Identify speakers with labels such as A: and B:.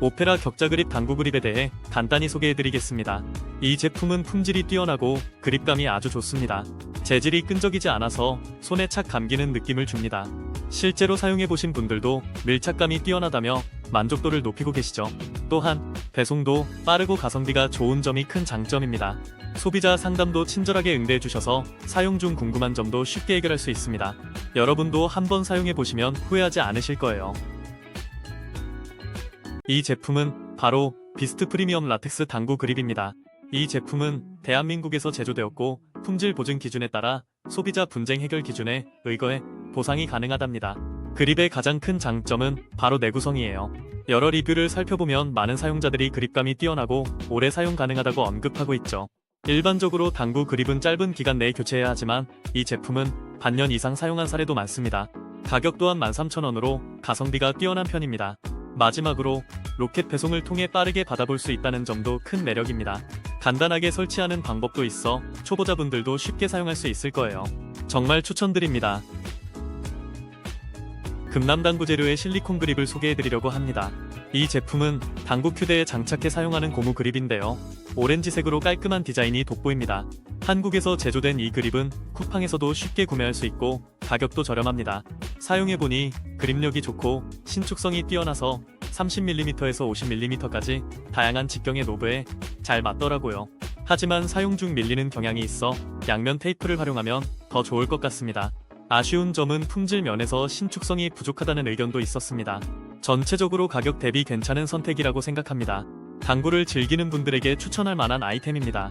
A: 오페라 격자 그립 당구 그립에 대해 간단히 소개해드리겠습니다. 이 제품은 품질이 뛰어나고 그립감이 아주 좋습니다. 재질이 끈적이지 않아서 손에 착 감기는 느낌을 줍니다. 실제로 사용해보신 분들도 밀착감이 뛰어나다며 만족도를 높이고 계시죠. 또한 배송도 빠르고 가성비가 좋은 점이 큰 장점입니다. 소비자 상담도 친절하게 응대해 주셔서 사용 중 궁금한 점도 쉽게 해결할 수 있습니다. 여러분도 한번 사용해 보시면 후회하지 않으실 거예요. 이 제품은 바로 비스트 프리미엄 라텍스 당구 그립입니다. 이 제품은 대한민국에서 제조되었고 품질 보증 기준에 따라 소비자 분쟁 해결 기준에 의거해 보상이 가능하답니다. 그립의 가장 큰 장점은 바로 내구성이에요. 여러 리뷰를 살펴보면 많은 사용자들이 그립감이 뛰어나고 오래 사용 가능하다고 언급하고 있죠. 일반적으로 당구 그립은 짧은 기간 내에 교체해야 하지만 이 제품은 반년 이상 사용한 사례도 많습니다. 가격 또한 13,000원으로 가성비가 뛰어난 편입니다. 마지막으로 로켓 배송을 통해 빠르게 받아볼 수 있다는 점도 큰 매력입니다. 간단하게 설치하는 방법도 있어 초보자분들도 쉽게 사용할 수 있을 거예요. 정말 추천드립니다. 금남 당구 재료의 실리콘 그립을 소개해드리려고 합니다. 이 제품은 당구 큐대에 장착해 사용하는 고무 그립인데요. 오렌지색으로 깔끔한 디자인이 돋보입니다. 한국에서 제조된 이 그립은 쿠팡에서도 쉽게 구매할 수 있고 가격도 저렴합니다. 사용해보니 그립력이 좋고 신축성이 뛰어나서 30mm에서 50mm까지 다양한 직경의 노브에 잘 맞더라고요. 하지만 사용 중 밀리는 경향이 있어 양면 테이프를 활용하면 더 좋을 것 같습니다. 아쉬운 점은 품질 면에서 신축성이 부족하다는 의견도 있었습니다. 전체적으로 가격 대비 괜찮은 선택이라고 생각합니다. 당구를 즐기는 분들에게 추천할 만한 아이템입니다.